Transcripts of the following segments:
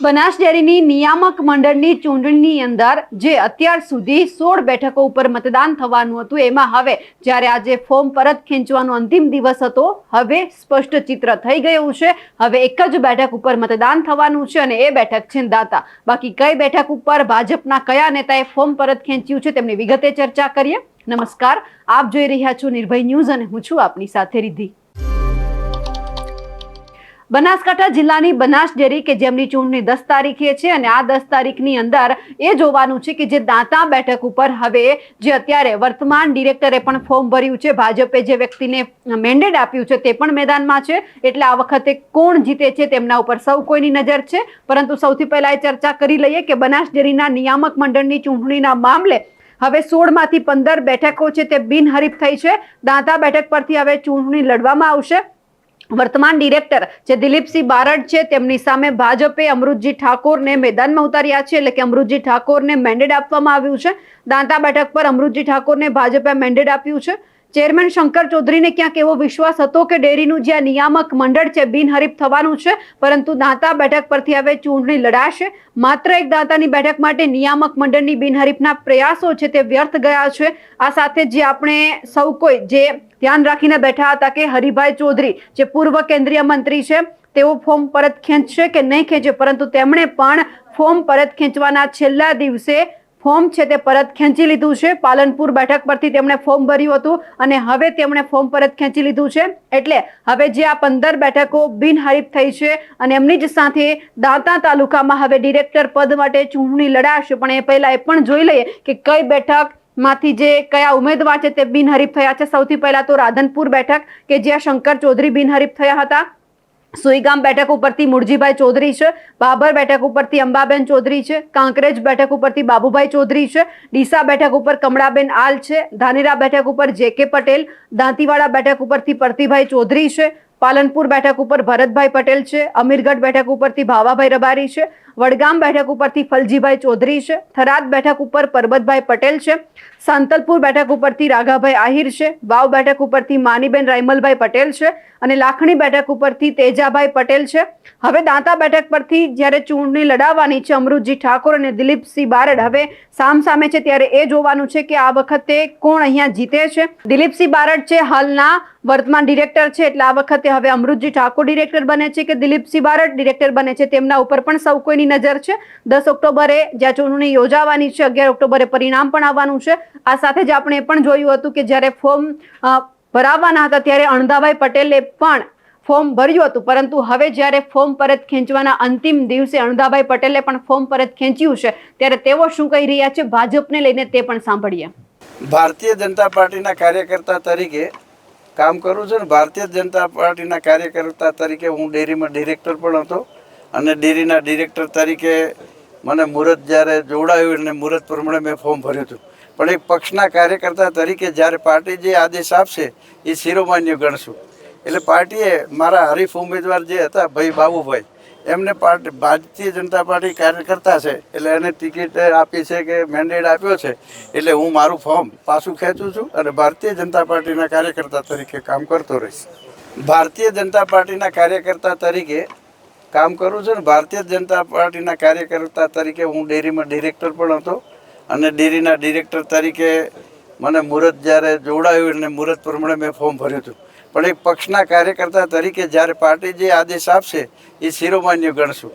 બનાસ ડેરીની નિયામક મંડળની ચૂંટણીની અંદર જે અત્યાર સુધી સોળ બેઠકો ઉપર મતદાન થવાનું હતું, એમાં હવે જ્યારે આજે ફોર્મ પરત ખેંચવાનો અંતિમ દિવસ હતો, હવે સ્પષ્ટ ચિત્ર થઈ ગયું છે. હવે એક જ બેઠક ઉપર મતદાન થવાનું છે અને એ બેઠક છે દાતા. બાકી કઈ બેઠક ઉપર ભાજપના કયા નેતાએ ફોર્મ પરત ખેંચ્યું છે તેમની વિગતે ચર્ચા કરીએ. નમસ્કાર, આપ જોઈ રહ્યા છો નિર્ભય ન્યૂઝ અને હું છું આપની સાથે રિદ્ધિ. બનાસકાંઠા જિલ્લાની બનાસ ડેરી કે જેમની ચૂંટણી દસ તારીખે છે અને આ દસ તારીખની અંદર એ જોવાનું છે કે જે દાંતા બેઠક ઉપર હવે જે અત્યારે વર્તમાન ડિરેક્ટરે પણ ફોર્મ ભર્યું છે, ભાજપે જે વ્યક્તિને મેન્ડેટ આપ્યું છે તે પણ મેદાનમાં છે. એટલે આ વખતે કોણ જીતે છે તેમના ઉપર સૌ કોઈની નજર છે. પરંતુ સૌથી પહેલાં એ ચર્ચા કરી લઈએ કે બનાસ ડેરીના નિયામક મંડળની ચૂંટણીના મામલે હવે સોળમાંથી પંદર બેઠકો છે તે બિનહરીફ થઈ છે. દાંતા બેઠક પરથી હવે ચૂંટણી લડવામાં આવશે. વર્તમાન ડિરેક્ટર જે દિલીપસિંહ બારડ છે, તેમની સામે ભાજપે અમૃતજી ઠાકોરને મેદાનમાં ઉતાર્યા છે, એટલે કે અમૃતજી ઠાકોરને મેન્ડેટ આપવામાં આવ્યું છે. દાંતા બેઠક પર અમૃતજી ઠાકોરને ભાજપે મેન્ડેટ આપ્યું છે. ચેરમેન શંકર ચૌધરીને ક્યાંક એવો વિશ્વાસ હતો કે ડેરીનું જે નિયામક મંડળ છે, બિનહરીફ થવાનું છે, પરંતુ દાંતા બેઠક પરથી હવે ચૂંટણી લડાશે. માત્ર એક દાંતાની બેઠક માટે નિયામક મંડળની બિનહરીફના પ્રયાસો છે તે વ્યર્થ ગયા છે. આ સાથે જે આપણે સૌ કોઈ જે ધ્યાન રાખીને બેઠા હતા કે હરિભાઈ ચૌધરી, જે પૂર્વ કેન્દ્રીય મંત્રી છે, તેઓ ફોર્મ પરત ખેંચશે કે નહીં ખેંચે, પરંતુ તેમણે પણ ફોર્મ પરત ખેંચવાના છેલ્લા દિવસે ફોર્મ છે તે પરત ખેંચી લીધું છે. પાલનપુર બેઠક પરથી તેમણે ફોર્મ ભર્યું હતું અને હવે તેમણે ફોર્મ પરત ખેંચી લીધું છે. એટલે હવે જે આ પંદર બેઠકો બિનહરીફ થઈ છે અને એમની જ સાથે દાંતા તાલુકામાં હવે ડિરેક્ટર પદ માટે ચૂંટણી લડાશે. પણ એ પહેલાં એ પણ જોઈ લઈએ કે કઈ બેઠકમાંથી જે કયા ઉમેદવાર છે તે બિનહરીફ થયા છે. સૌથી પહેલાં તો રાધનપુર બેઠક કે જ્યાં શંકર ચૌધરી બિનહરીફ થયા હતા. સુઈગામ બેઠક ઉપરથી મુરજીભાઈ ચૌધરી છે, બાબર બેઠક ઉપરથી અંબાબેન ચૌધરી છે, કાંકરેજ બેઠક ઉપરથી બાબુભાઈ ચૌધરી છે, ડીસા બેઠક ઉપર કમળાબેન આલ છે, ધાનેરા બેઠક ઉપર જે કે પટેલ, દાંતીવાડા બેઠક ઉપરથી પરતીભાઈ ચૌધરી છે પાલનપુર બેઠક ઉપર ભરતભાઈ પટેલ છે, અમીરગઢ બેઠક ઉપરથી ભાવાભાઈ રબારી છે, વડગામ બેઠક ઉપરથી ફલજીભાઈ ચૌધરી છે, થરાદ બેઠક ઉપર પરબતભાઈ પટેલ છે, સાંતલપુર બેઠક ઉપરથી રાઘાભાઈ આહિર છે, વાવ બેઠક ઉપરથી માનીબેન રાયમલભાઈ પટેલ છે અને લાખણી બેઠક ઉપરથી તેજાભાઈ પટેલ છે. હવે દાંતા બેઠક પરથી જ્યારે ચૂંટણી લડાવવાની છે, અમૃતજી ઠાકોર અને દિલીપસિંહ બારડ હવે સામ સામે છે, ત્યારે એ જોવાનું છે કે આ વખતે કોણ અહીંયા જીતે છે. દિલીપસિંહ બારડ છે, હાલના વર્તમાન ડિરેક્ટર છે એટલે આ વખતે હવે અમૃતજી ઠાકોર ડિરેક્ટર બને છે કે દિલીપસિંહ બારડ ડિરેક્ટર બને છે તેમના ઉપર પણ સૌ કોઈની નજર છે. દસ ઓક્ટોબરે જ્યાં ચૂંટણી યોજાવાની છે, અગિયાર ઓક્ટોબરે પરિણામ પણ આવવાનું છે. આ સાથે જ આપણે એ પણ જોયું હતું કે જ્યારે ફોર્મ ભરાવવાના હતા ત્યારે અણધાભાઈ પટેલે પણ ફોર્મ ભર્યું હતું. પરંતુ હવે જ્યારે ફોર્મ પરત ખેંચવાના અંતિમ દિવસે અણધાભાઈ પટેલે પણ ફોર્મ પરત ખેંચ્યું છે, ત્યારે તેઓ શું કહી રહ્યા છે? ભાજપને લઈને તે પણ સાંભળીએ. ભારતીય જનતા પાર્ટીના કાર્યકર્તા તરીકે કામ કરું છું ને ભારતીય જનતા પાર્ટીના કાર્યકર્તા તરીકે હું ડેરીમાં ડિરેક્ટર પણ હતો અને ડેરીના ડિરેક્ટર તરીકે મને મુહૂર્ત જ્યારે જોડાયું અને મુહૂર્ત પ્રમાણે મેં ફોર્મ ભર્યું હતું. પણ એક પક્ષના કાર્યકર્તા તરીકે જ્યારે પાર્ટી જે આદેશ આપશે, એ શિરોમાન્ય ગણશું. એટલે પાર્ટીએ મારા હરીફ ઉમેદવાર જે હતા, ભાઈ બાબુભાઈ એમને પાર્ટી, ભારતીય જનતા પાર્ટી કાર્યકર્તા છે, એટલે એને ટિકિટ આપી છે કે મેન્ડેટ આપ્યો છે, એટલે હું મારું ફોર્મ પાછું ખેંચું છું અને ભારતીય જનતા પાર્ટીના કાર્યકર્તા તરીકે કામ કરતો રહીશ. ભારતીય જનતા પાર્ટીના કાર્યકર્તા તરીકે કામ કરું છું ને ભારતીય જનતા પાર્ટીના કાર્યકર્તા તરીકે હું ડેરીમાં ડિરેક્ટર પણ હતો અને ડેરીના ડિરેક્ટર તરીકે મને મુહૂર્ત જ્યારે જોડાયું અને મુહૂર્ત પ્રમાણે મેં ફોર્મ ભર્યું હતું. પણ એક પક્ષના કાર્યકર્તા તરીકે જ્યારે પાર્ટી જે આદેશ આપશે, એ શિરોમાન્ય ગણશું.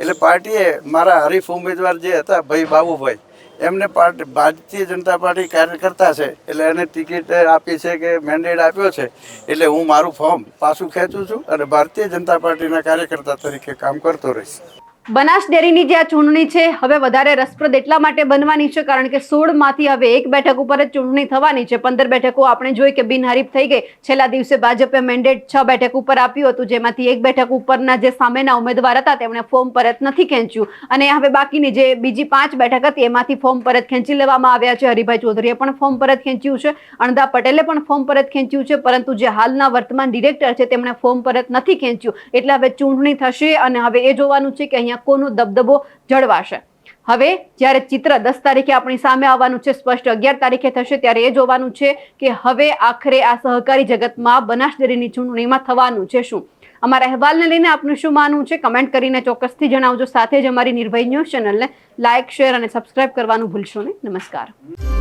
એટલે પાર્ટીએ મારા હરીફ ઉમેદવાર જે હતા, ભાઈ બાબુભાઈ, એમને પાર્ટી, ભારતીય જનતા પાર્ટી કાર્યકર્તા છે, એટલે એને ટિકિટ આપી છે કે મેન્ડેટ આપ્યો છે, એટલે હું મારું ફોર્મ પાછું ખેંચું છું અને ભારતીય જનતા પાર્ટીના કાર્યકર્તા તરીકે કામ કરતો રહીશ. બનાસ ડેરીની જે આ ચૂંટણી છે, હવે વધારે રસપ્રદ એટલા માટે બનવાની છે, કારણ કે સોળમાંથી હવે એક બેઠક ઉપર જ ચૂંટણી થવાની છે. પંદર બેઠકો આપણે જોઈ કે બિનહરીફ થઈ ગઈ. છેલ્લા દિવસે ભાજપે મેન્ડેટ છ બેઠક ઉપર આપ્યું હતું, જેમાંથી એક બેઠક ઉપરના જે સામેના ઉમેદવાર હતા, તેમણે ફોર્મ પરત નથી ખેંચ્યું. અને હવે બાકીની જે બીજી પાંચ બેઠક હતી, એમાંથી ફોર્મ પરત ખેંચી લેવામાં આવ્યા છે. હરિભાઈ ચૌધરીએ પણ ફોર્મ પરત ખેંચ્યું છે. અણધા પટેલે પણ ફોર્મ પરત ખેંચ્યું છે, પરંતુ જે હાલના વર્તમાન ડિરેક્ટર છે, તેમણે ફોર્મ પરત નથી ખેંચ્યું. એટલે હવે ચૂંટણી થશે અને હવે એ જોવાનું છે કે અહીંયા કોનો દબદબો જળવાશે. હવે જ્યારે ચિત્ર દસ તારીખે આપણી સામે આવવાનું છે, સ્પષ્ટ અગિયાર તારીખે થશે, ત્યારે એ જોવાનું છે કે હવે આખરે આ સહકારી જગતમાં બનાસ ડેરીની ચૂંટણીમાં થવાનું છે શું? અમારા અહેવાલને લઈને આપનું શું માનવું છે? કમેન્ટ કરીને ચોક્કસથી જણાવજો. સાથે જ અમારી નિર્ભય ન્યૂઝ ચેનલને લાઇક શેર અને સબસ્ક્રાઇબ કરવાનું ભૂલશો નહીં. નમસ્કાર.